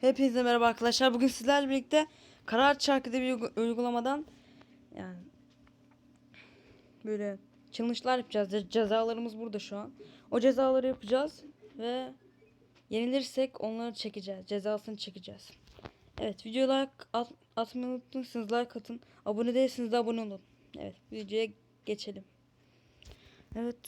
Hepinize merhaba arkadaşlar. Bugün sizlerle birlikte Karar Çarkı diye bir uygu- uygulamadan yani böyle challenge'lar yapacağız. Ce- Cezalarımız burada şu an. O cezaları yapacağız ve yenilirsek onları çekeceğiz. Cezasını çekeceğiz. Evet videoya like at, atmayı unutmuşsunuz. Like atın. Abone değilseniz de abone olun. Evet videoya geçelim. Evet.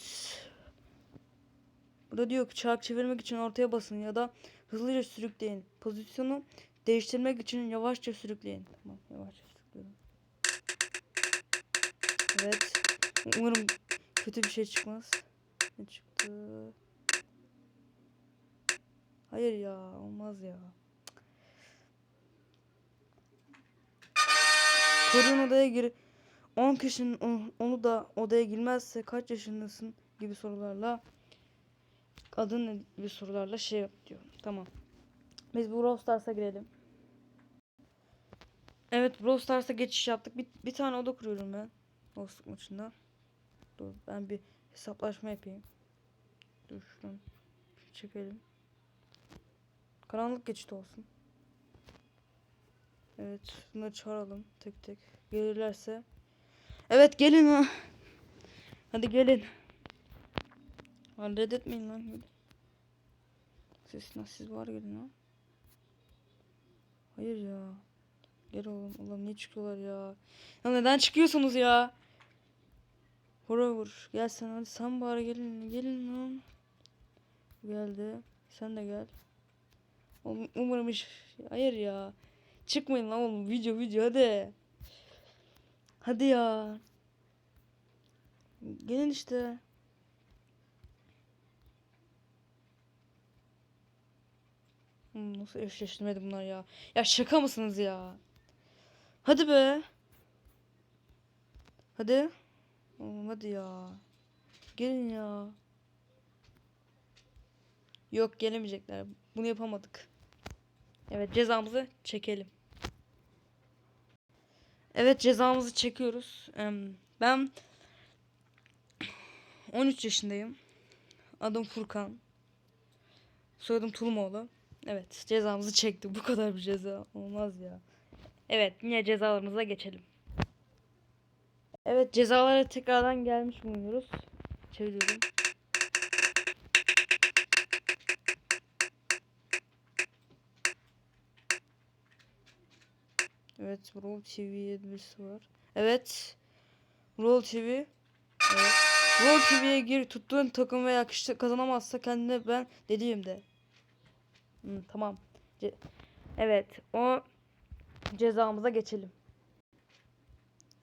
Burada diyor ki çark çevirmek için ortaya basın ya da hızlıca sürükleyin. Pozisyonu değiştirmek için yavaşça sürükleyin. Tamam yavaşça sürükledim. Evet. Umarım kötü bir şey çıkmaz. Ne çıktı? Hayır ya olmaz ya. Korun odaya gir. 10 kişinin on- onu da odaya girmezse kaç yaşındasın gibi sorularla adın ne gibi sorularla şey yap diyor. Tamam. Biz bu Brawl Stars'a girelim. Evet Brawl Stars'a geçiş yaptık. Bir, bir tane oda kuruyorum ben. Dostluk maçında. Dur ben bir hesaplaşma yapayım. Dur şuradan şu çekelim. Karanlık geçit olsun. Evet bunları çağıralım tek tek. Gelirlerse. Evet gelin ha. Hadi gelin. Lan reddetmeyin lan. Nasıl siz var gelin ha. Hayır ya. Gel oğlum. Ulan niye çıkıyorlar ya? Ya neden çıkıyorsunuz ya? Vura vur. Gel sen hadi sen bari gelin. Gelin lan. Geldi. Sen de gel. Oğlum, umarım iş... Hayır ya. Çıkmayın lan oğlum. Video video hadi. Hadi ya. Gelin işte. Nasıl eşleştirmedi bunlar ya? Ya şaka mısınız ya? Hadi be. Hadi. Oğlum hadi ya. Gelin ya. Yok gelemeyecekler. Bunu yapamadık. Evet cezamızı çekelim. Evet cezamızı çekiyoruz. Ben 13 yaşındayım. Adım Furkan. Soyadım Tulumoğlu. Evet cezamızı çektik. Bu kadar bir ceza olmaz ya. Evet yine cezalarımıza geçelim. Evet cezalara tekrardan gelmiş bulunuyoruz. Çeviriyorum. Evet Roll TV'ye birisi var. Evet. Roll TV. Evet. Roll TV'ye gir tuttuğun takım veya kişi kazanamazsa kendine ben dediğim de. Hı, tamam. Ce- evet o cezamıza geçelim.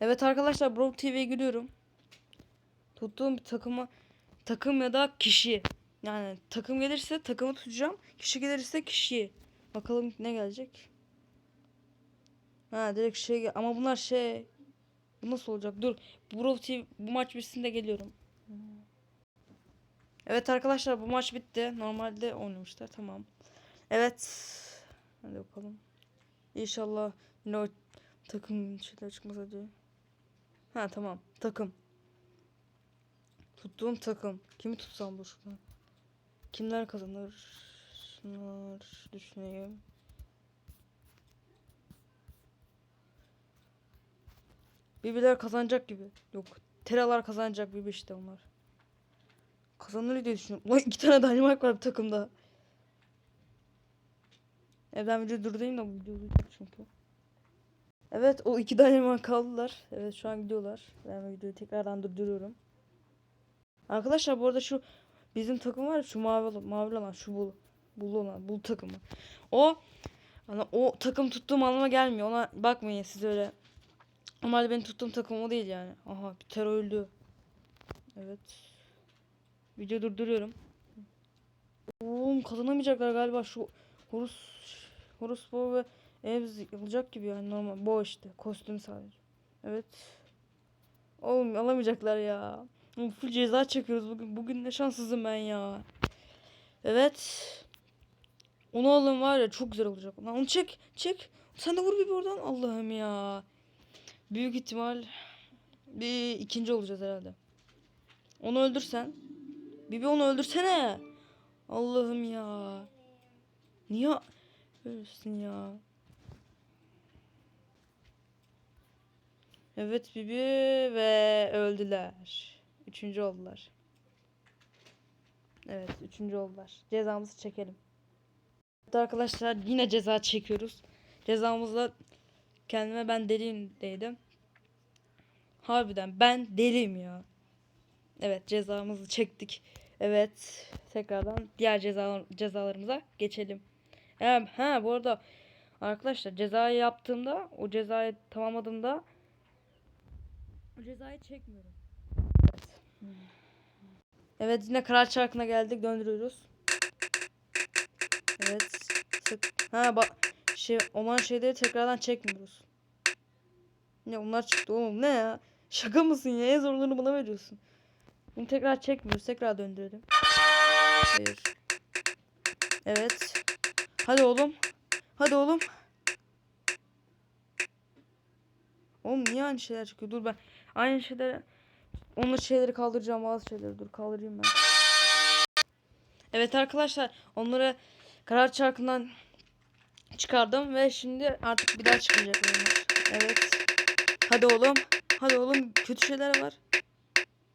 Evet arkadaşlar Brawl TV'ye giriyorum. Tuttuğum bir takıma takım ya da kişi. Yani takım gelirse takımı tutacağım. Kişi gelirse kişiyi. Bakalım ne gelecek. Ha direkt şey ama bunlar şey bu nasıl olacak? Dur. Brawl TV bu maç bitsin de geliyorum. Evet arkadaşlar bu maç bitti. Normalde oynamışlar. Tamam. Evet. Hadi bakalım. İnşallah yine o takım şeyler çıkmaz hadi. Ha tamam. Takım. Tuttuğum takım. Kimi tutsam dur şuradan. Kimler kazanır? Şunlar düşüneyim. Bibiler kazanacak gibi. Yok. Teralar kazanacak Bibi işte onlar. Kazanır diye düşünüyorum. Ulan iki tane Dynamite var bir takımda. E ben video durdurayım da bu video duracak çünkü. Evet o iki Dynamite kaldılar. Evet şu an gidiyorlar. Ben videoyu tekrardan durduruyorum. Arkadaşlar bu arada şu bizim takım var ya şu mavi mavi olan şu bul bul olan bul takımı. O hani o takım tuttuğum anlama gelmiyor. Ona bakmayın siz öyle. Normalde benim tuttuğum takım o değil yani. Aha bir ter öldü. Evet. Video durduruyorum. Oğlum kazanamayacaklar galiba şu Horus Horus ve Evz yapılacak gibi yani normal. Bo işte. Kostüm sadece. Evet. Oğlum alamayacaklar ya. Full ceza çekiyoruz bugün. Bugün ne şanssızım ben ya. Evet. Onu alın var ya çok güzel olacak. Lan onu çek. Çek. Sen de vur bir oradan. Allah'ım ya. Büyük ihtimal bir ikinci olacağız herhalde. Onu öldürsen. Bibi onu öldürsene. Allah'ım ya. Niye böylesin ya? Evet Bibi ve öldüler. Üçüncü oldular. Evet üçüncü oldular. Cezamızı çekelim. Evet arkadaşlar yine ceza çekiyoruz. Cezamızda kendime ben deliyim dedim. Harbiden ben deliyim ya. Evet cezamızı çektik. Evet tekrardan diğer ceza, cezalarımıza geçelim. Ha, ha bu arada arkadaşlar cezayı yaptığımda o cezayı tamamladığımda o cezayı çekmiyorum. Evet. Evet yine karar çarkına geldik döndürüyoruz. Evet. Sık. Ha bak şey olan şeyleri tekrardan çekmiyoruz. Ne onlar çıktı oğlum ne ya? Şaka mısın ya? En zorlarını bana veriyorsun. Bunu tekrar çekmiyoruz. Tekrar döndürelim. Bir. Evet. Hadi oğlum. Hadi oğlum. Oğlum niye aynı şeyler çıkıyor? Dur ben aynı şeyler onu şeyleri kaldıracağım bazı şeyleri. Dur kaldırayım ben. Evet arkadaşlar onları karar çarkından çıkardım ve şimdi artık bir daha çıkacak onlar. Evet. Hadi oğlum. Hadi oğlum kötü şeyler var.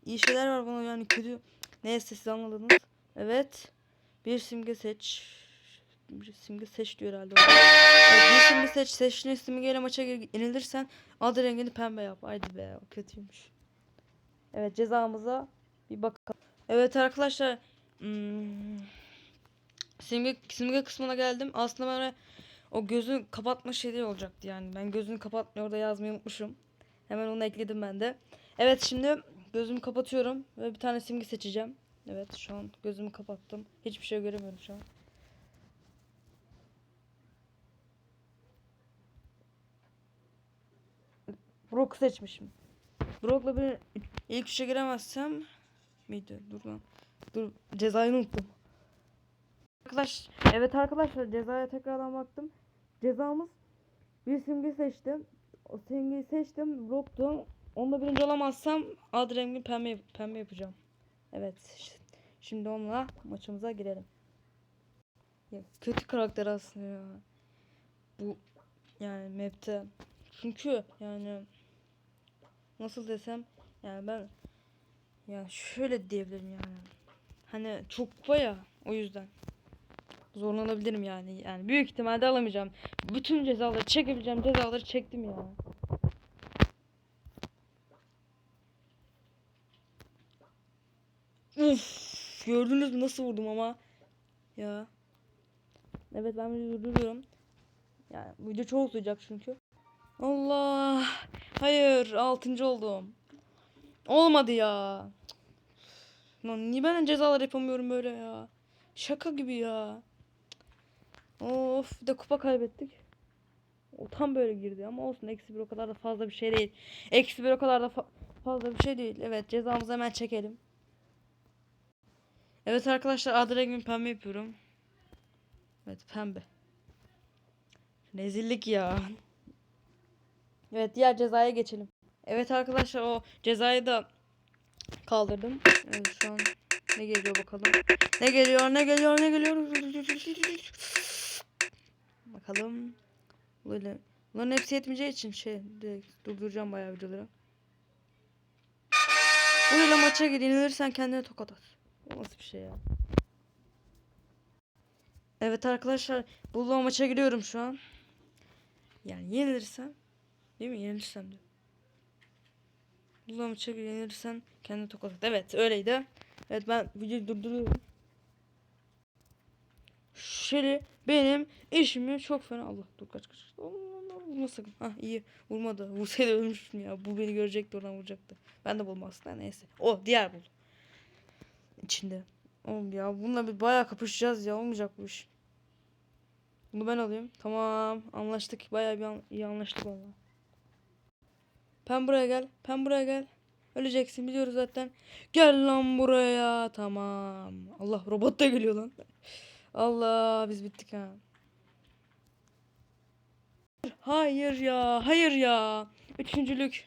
İyi şeyler var bana yani kötü. Neyse siz anladınız. Evet. Bir simge seç. Bir simge seç diyor herhalde. Evet, bir simge seç. Seçtiğin simgeyle maça yenilirsen adı rengini pembe yap. Haydi be o kötüymüş. Evet cezamıza bir bakalım. Evet arkadaşlar. Hmm, simge, simge kısmına geldim. Aslında ben o gözün kapatma şeyi olacaktı yani. Ben gözünü kapatmıyor orada yazmayı unutmuşum. Hemen onu ekledim ben de. Evet şimdi gözümü kapatıyorum ve bir tane simge seçeceğim. Evet şu an gözümü kapattım. Hiçbir şey göremiyorum şu an. Brock seçmişim. Brock'la bir ilk üçe giremezsem miydi? Dur lan. Dur cezayı unuttum. Arkadaş, evet arkadaşlar cezaya tekrardan baktım. Cezamız bir simge seçtim. O simgeyi seçtim. Brock'tu. Onda birinci olamazsam ad pembe, pembe yapacağım. Evet. Şimdi onunla maçımıza girelim. Ya, kötü karakter aslında ya. Bu yani map'te. Çünkü yani nasıl desem yani ben yani şöyle diyebilirim yani. Hani çok kupa ya o yüzden. Zorlanabilirim yani. Yani büyük ihtimalle alamayacağım. Bütün cezaları çekebileceğim cezaları çektim ya. Uf, gördünüz mü nasıl vurdum ama. Ya. Evet ben videoyu durduruyorum. Yani video çok uzayacak çünkü. Allah. Hayır, altıncı oldum. Olmadı ya. Lan niye ben cezalar yapamıyorum böyle ya? Şaka gibi ya. Of, bir de kupa kaybettik. O tam böyle girdi ama olsun. Eksi bir o kadar da fazla bir şey değil. Eksi bir o kadar da fa- fazla bir şey değil. Evet cezamızı hemen çekelim. Evet arkadaşlar adı pembe yapıyorum. Evet pembe. Rezillik ya. Evet diğer cezaya geçelim. Evet arkadaşlar o cezayı da kaldırdım. Evet şu an ne geliyor bakalım. Ne geliyor ne geliyor ne geliyor. Bakalım. Böyle. Bunların hepsi yetmeyeceği için şey direkt durduracağım bayağı videoları. Böyle maça gir yenilirsen kendine tokat at. O nasıl bir şey ya? Evet arkadaşlar bu maça giriyorum şu an. Yani yenilirsem değil mi? Yenilirsem de. Bu maça gir yenilirsen kendine tokat at. Evet öyleydi. Evet ben videoyu durduruyorum. Şöyle benim işimi çok fena Allah dur kaç kaç. Vurma sakın. Ha iyi vurmadı. Vursaydı ölmüştüm ya. Bu beni görecekti oradan vuracaktı. Ben de bulmam aslında neyse. O diğer bul. İçinde. Oğlum ya bununla bir bayağı kapışacağız ya olmayacak bu iş. Bunu ben alayım. Tamam anlaştık. Bayağı bir an- iyi anlaştık valla. Pen buraya gel. Pen buraya gel. Öleceksin biliyoruz zaten. Gel lan buraya. Tamam. Allah robot da geliyor lan. Allah biz bittik ha. Hayır ya. Hayır ya. Üçüncülük.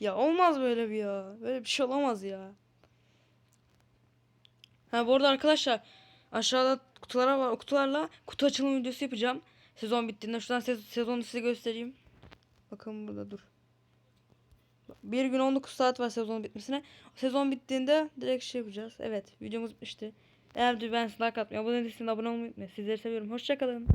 Ya olmaz böyle bir ya. Böyle bir şey olamaz ya. Ha bu arada arkadaşlar aşağıda kutulara var. Kutularla kutu açılım videosu yapacağım. Sezon bittiğinde şuradan sez- sezonu size göstereyim. Bakın burada dur. Bir gün 19 saat var sezon bitmesine. Sezon bittiğinde direkt şey yapacağız. Evet videomuz bitmişti. Eğer ben like atmayı, abone değilseniz abone olmayı unutmayın. Sizleri seviyorum. Hoşçakalın.